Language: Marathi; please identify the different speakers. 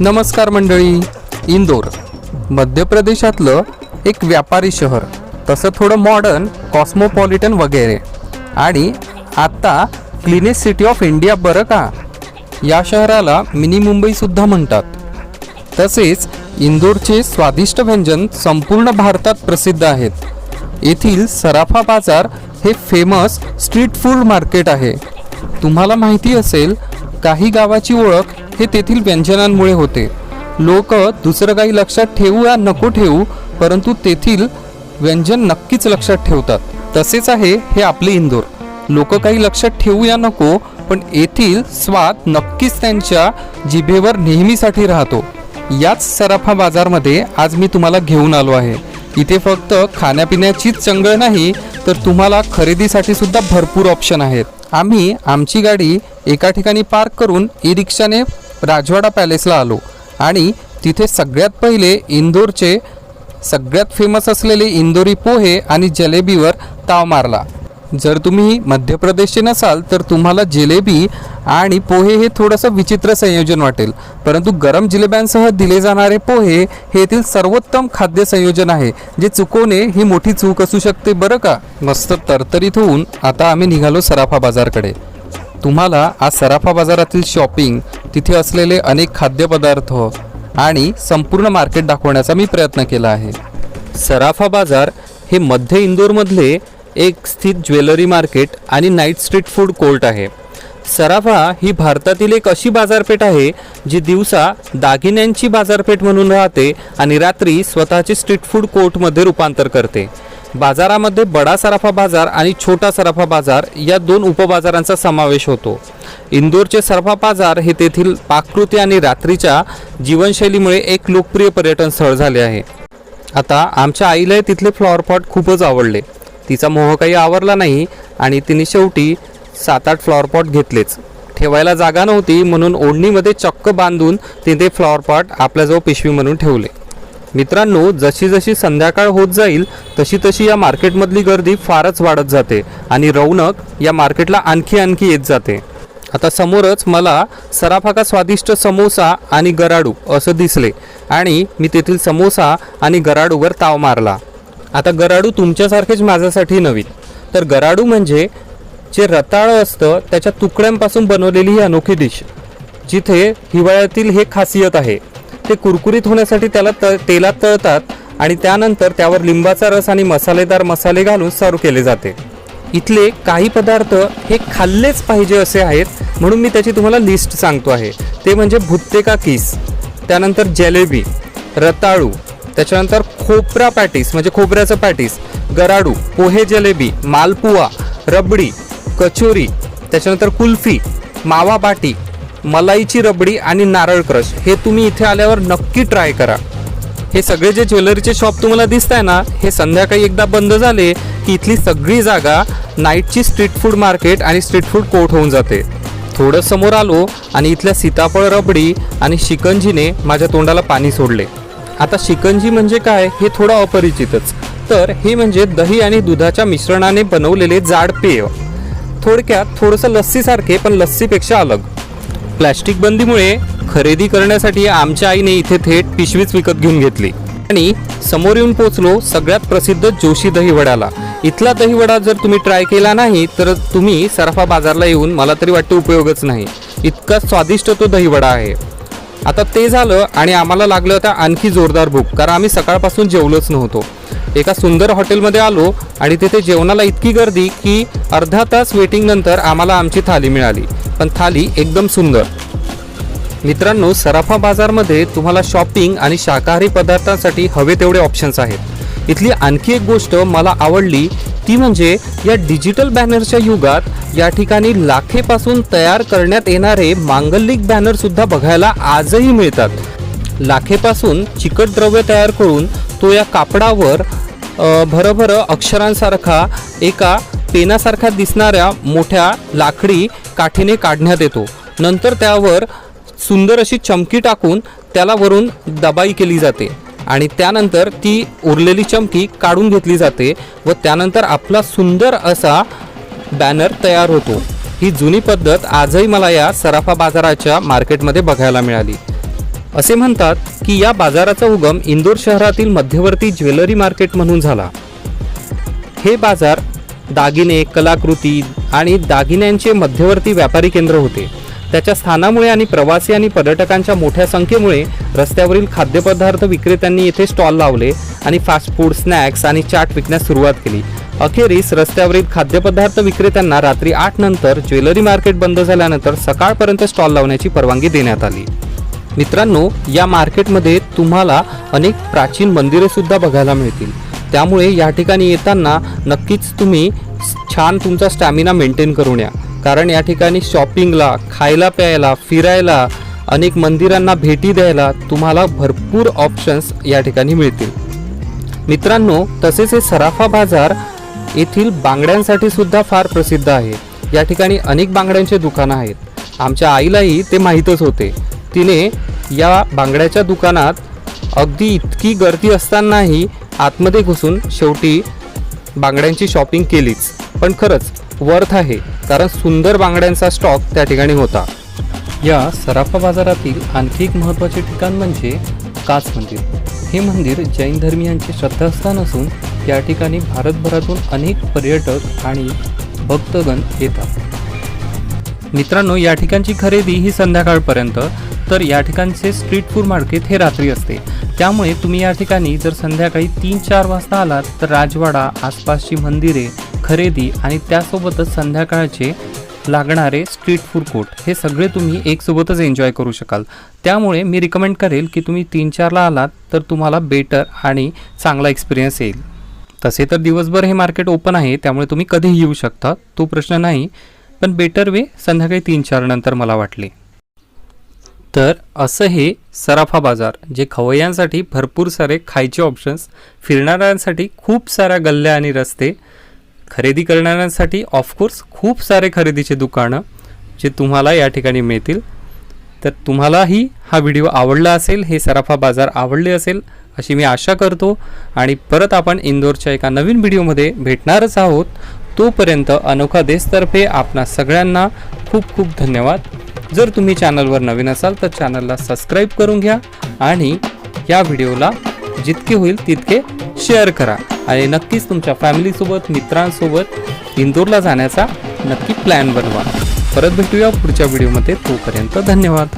Speaker 1: नमस्कार मंडळी. इंदोर मध्य प्रदेशातलं एक व्यापारी शहर. तसं थोडं मॉडर्न कॉस्मोपॉलिटन वगैरे. आणि आत्ता क्लिनेस्ट सिटी ऑफ इंडिया बरं का? या शहराला मिनी मुंबईसुद्धा म्हणतात. तसेच इंदोरचे स्वादिष्ट व्यंजन संपूर्ण भारतात प्रसिद्ध आहेत. येथील सराफा बाजार हे फेमस स्ट्रीट फूड मार्केट आहे. तुम्हाला माहिती असेल काही गावाची ओळख हे तेथील व्यंजनांमुळे होते. लोक दुसरं काही लक्षात ठेवू या नको ठेवू परंतु तेथील व्यंजन नक्कीच लक्षात ठेवतात. तसेच आहे हे आपले इंदोर. लोक काही लक्षात ठेवू या नको पण येथील स्वाद नक्कीच त्यांच्या जिभेवर नेहमीसाठी राहतो. याच सराफा बाजारमध्ये आज मी तुम्हाला घेऊन आलो आहे. इथे फक्त खाण्यापिण्याचीच चंगळ नाही तर तुम्हाला खरेदीसाठी सुद्धा भरपूर ऑप्शन आहेत. आम्ही आमची गाडी एका ठिकाणी पार्क करून ई रिक्षाने राजवाडा पॅलेसला आलो. आणि तिथे सगळ्यात पहिले इंदोरचे सगळ्यात फेमस असलेले इंदोरी पोहे आणि जलेबीवर ताव मारला. जर तुम्ही मध्य प्रदेशचे नसाल तर तुम्हाला जिलेबी आणि पोहे हे थोडंसं विचित्र संयोजन वाटेल. परंतु गरम जिलेब्यांसह दिले जाणारे पोहे हे येथील सर्वोत्तम खाद्य संयोजन आहे. जे चुकवणे ही मोठी चूक असू शकते बरं का? मस्त तरतरीत होऊन आता आम्ही निघालो सराफा बाजारकडे. तुम्हाला आज सराफा बाजारातील शॉपिंग तिथे असलेले अनेक खाद्यपदार्थ आणि संपूर्ण मार्केट दाखवण्याचा मी प्रयत्न केला आहे. सराफा बाजार हे मध्य इंदोरमधले एक स्थित ज्वेलरी मार्केट आणि नाईट स्ट्रीट फूड कोर्ट आहे. सराफा ही भारतातील एक अशी बाजारपेठ आहे जी दिवसा दागिन्यांची बाजारपेठ म्हणून राहते आणि रात्री स्वतःचे स्ट्रीट फूड कोर्टमध्ये रूपांतर करते. बाजारामध्ये बडा सराफा बाजार आणि छोटा सराफा बाजार या दोन उपबाजारांचा समावेश होतो. इंदोरचे सराफा बाजार हे तेथील पाककृती आणि रात्रीच्या जीवनशैलीमुळे एक लोकप्रिय पर्यटन स्थळ झाले आहे. आता आमच्या आईला तिथले फ्लॉवरपॉट खूपच आवडले. तिचा मोह काही आवरला नाही आणि तिने शेवटी सात आठ फ्लॉवरपॉट घेतलेच. ठेवायला जागा नव्हती म्हणून ओढणीमध्ये चक्क बांधून तिथे फ्लॉवरपॉट आपल्याजवळ पिशवी म्हणून ठेवले. मित्रांनो जशी जशी संध्याकाळ होत जाईल तशी तशी या मार्केटमधली गर्दी फारच वाढत जाते आणि रौनक या मार्केटला आणखी आणखी येत जाते. आता समोरच मला सराफाका स्वादिष्ट समोसा आणि गराडू असं दिसले आणि मी तेथील समोसा आणि गराडूवर ताव मारला. आता गराडू तुमच्यासारखेच माझ्यासाठी नवीन तर गराडू म्हणजे जे रताळं असतं त्याच्या तुकड्यांपासून बनवलेली ही अनोखी डिश जिथे हिवाळ्यातील हे खासियत आहे. ते कुरकुरीत होण्यासाठी त्याला त तेलात तळतात आणि त्यानंतर त्यावर लिंबाचा रस आणि मसालेदार मसाले घालून सर्व केले जाते. इथले काही पदार्थ हे खाल्लेच पाहिजे असे आहेत म्हणून मी त्याची तुम्हाला लिस्ट सांगतो आहे. ते म्हणजे भुत्ते का किस त्यानंतर जलेबी रताळू त्याच्यानंतर खोबरा पॅटीस म्हणजे खोबऱ्याचं पॅटीस गराडू पोहे जलेबी मालपुआ रबडी कचोरी त्याच्यानंतर कुल्फी मावा बाटी मलाईची रबडी आणि नारळ क्रश. हे तुम्ही इथे आल्यावर नक्की ट्राय करा. हे सगळे जे ज्वेलरीचे शॉप तुम्हाला दिसत आहे ना हे संध्याकाळी एकदा बंद झाले की इथली सगळी जागा नाईटची स्ट्रीट फूड मार्केट आणि स्ट्रीट फूड कोर्ट होऊन जाते. थोडं समोर आलो आणि इथल्या सीताफळ रबडी आणि शिकंजीने माझ्या तोंडाला पाणी सोडले. आता शिकंजी म्हणजे काय हे थोडं अपरिचितच. तर हे म्हणजे दही आणि दुधाच्या मिश्रणाने बनवलेले जाड पेय. थोडक्यात थोडंसं लस्सीसारखे पण लस्सीपेक्षा अलग. प्लॅस्टिक बंदीमुळे खरेदी करण्यासाठी आमच्या आईने इथे थेट पिशवीच विकत घेऊन घेतली. आणि समोर येऊन पोचलो सगळ्यात प्रसिद्ध जोशी दहीवडाला. इथला दहीवडा जर तुम्ही ट्राय केला नाही तर तुम्ही सराफा बाजारला येऊन मला तरी वाटतं उपयोगच नाही. इतका स्वादिष्ट तो दहीवडा आहे. आता ते झालं आणि आम्हाला लागलं होतं आणखी जोरदार भूक कारण आम्ही सकाळपासून जेवलोच नव्हतो. एका सुंदर हॉटेलमध्ये आलो आणि तिथे जेवणाला इतकी गर्दी की अर्धा तास वेटिंगनंतर आम्हाला आमची थाली मिळाली. पण थाली एकदम सुंदर. मित्रांनो सराफा बाजारमध्ये तुम्हाला शॉपिंग आणि शाकाहारी पदार्थांसाठी हवे तेवढे ऑप्शन्स आहेत. इथली आणखी एक गोष्ट मला आवडली ती म्हणजे या डिजिटल बॅनरच्या युगात या ठिकाणी लाखेपासून तयार करण्यात येणारे मांगलिक बॅनरसुद्धा बघायला आजही मिळतात. लाखेपासून चिकट द्रव्य तयार करून तो या कापडावर भरभर अक्षरांसारखा एका पेनासारखा दिसणाऱ्या मोठ्या लाकडी काठीने काढण्यात येतो. नंतर त्यावर सुंदर अशी चमकी टाकून त्याला वरून दबाई केली जाते आणि त्यानंतर ती उरलेली चमकी काढून घेतली जाते व त्यानंतर आपला सुंदर असा बॅनर तयार होतो. ही जुनी पद्धत आजही मला या सराफा बाजाराच्या मार्केटमध्ये बघायला मिळाली. असे म्हणतात की या बाजाराचा उगम इंदोर शहरातील मध्यवर्ती ज्वेलरी मार्केट म्हणून झाला. हे बाजार दागिने कलाकृती आणि दागिन्यांचे मध्यवर्ती व्यापारी केंद्र होते. त्याच्या स्थानामुळे आणि प्रवासी आणि पर्यटकांच्या मोठ्या संख्येमुळे रस्त्यावरील खाद्यपदार्थ विक्रेत्यांनी येथे स्टॉल लावले आणि फास्ट फूड स्नॅक्स आणि चाट विकण्यास सुरुवात केली. अखेरीस रस्त्यावरील खाद्यपदार्थ विक्रेत्यांना रात्री आठ नंतर ज्वेलरी मार्केट बंद झाल्यानंतर सकाळपर्यंत स्टॉल लावण्याची परवानगी देण्यात आली. मित्रांनो या मार्केटमध्ये तुम्हाला अनेक प्राचीन मंदिरे सुद्धा बघायला मिळतील. त्यामुळे या ठिकाणी येताना नक्कीच तुम्ही छान तुमचा स्टॅमिना मेंटेन करून या. कारण या ठिकाणी शॉपिंगला खायला प्यायला फिरायला अनेक मंदिरांना भेटी द्यायला तुम्हाला भरपूर ऑप्शन्स या ठिकाणी मिळतील. मित्रांनो तसेच हे सराफा बाजार येथील बांगड्यांसाठी सुद्धा फार प्रसिद्ध आहे. या ठिकाणी अनेक बांगड्यांचे दुकानं आहेत. आमच्या आईलाही ते माहीतच होते. तिने या बांगड्याच्या दुकानात अगदी इतकी गर्दी असतानाही आतमध्ये घुसून शेवटी बांगड्यांची शॉपिंग केलीच. पण खरंच वर्थ आहे कारण सुंदर बांगड्यांचा स्टॉक त्या ठिकाणी होता. या सराफा बाजारातील आणखी एक महत्त्वाचे ठिकाण म्हणजे काच मंदिर. हे मंदिर जैन धर्मियांचे श्रद्धास्थान असून या ठिकाणी भारतभरातून अनेक पर्यटक आणि भक्तगण येतात. मित्रांनो या ठिकाणची खरेदी ही संध्याकाळपर्यंत. तर या ठिकाणचे स्ट्रीट फूड मार्केट हे रात्री असते. त्यामुळे तुम्ही या ठिकाणी जर संध्याकाळी तीन चार वाजता आलात तर राजवाडा आसपासची मंदिरे खरेदी आणि त्यासोबतच संध्याकाळचे लागणारे स्ट्रीट फूड कोर्ट हे सगळे तुम्ही एकसोबतच एन्जॉय करू शकाल. त्यामुळे मी रिकमेंड करेल की तुम्ही तीन चारला आलात तर तुम्हाला बेटर आणि चांगला एक्सपिरियन्स येईल. तसे तर दिवसभर हे मार्केट ओपन आहे त्यामुळे तुम्ही कधीही येऊ शकता. तो प्रश्न नाही पण बेटर वे संध्याकाळी तीन चार नंतर मला वाटले. तर असं हे सराफा बाजार जे खवय्यांसाठी भरपूर सारे खायचे ऑप्शन्स फिरणाऱ्यांसाठी खूप साऱ्या गल्ल्या आणि रस्ते खरेदी करणाऱ्यांसाठी ऑफकोर्स खूप सारे खरेदीचे दुकानं जे तुम्हाला या ठिकाणी मिळतील. तर तुम्हालाही हा व्हिडिओ आवडला असेल हे सराफा बाजार आवडले असेल अशी मी आशा करतो. आणि परत आपण इंदोरच्या एका नवीन व्हिडिओमध्ये भेटणारच आहोत. तोपर्यंत अनोखा देशतर्फे आपणा सगळ्यांना खूप खूप धन्यवाद. जर तुम्ही चॅनलवर नवीन असाल तर चॅनलला सबस्क्राईब करून घ्या आणि या व्हिडिओला जितके होईल तितके शेअर करा. आणि नक्कीच तुमच्या फॅमिलीसोबत मित्रांसोबत इंदोरला जाण्याचा नक्की प्लॅन बनवा. परत भेटूया पुढच्या व्हिडिओमध्ये. तोपर्यंत धन्यवाद.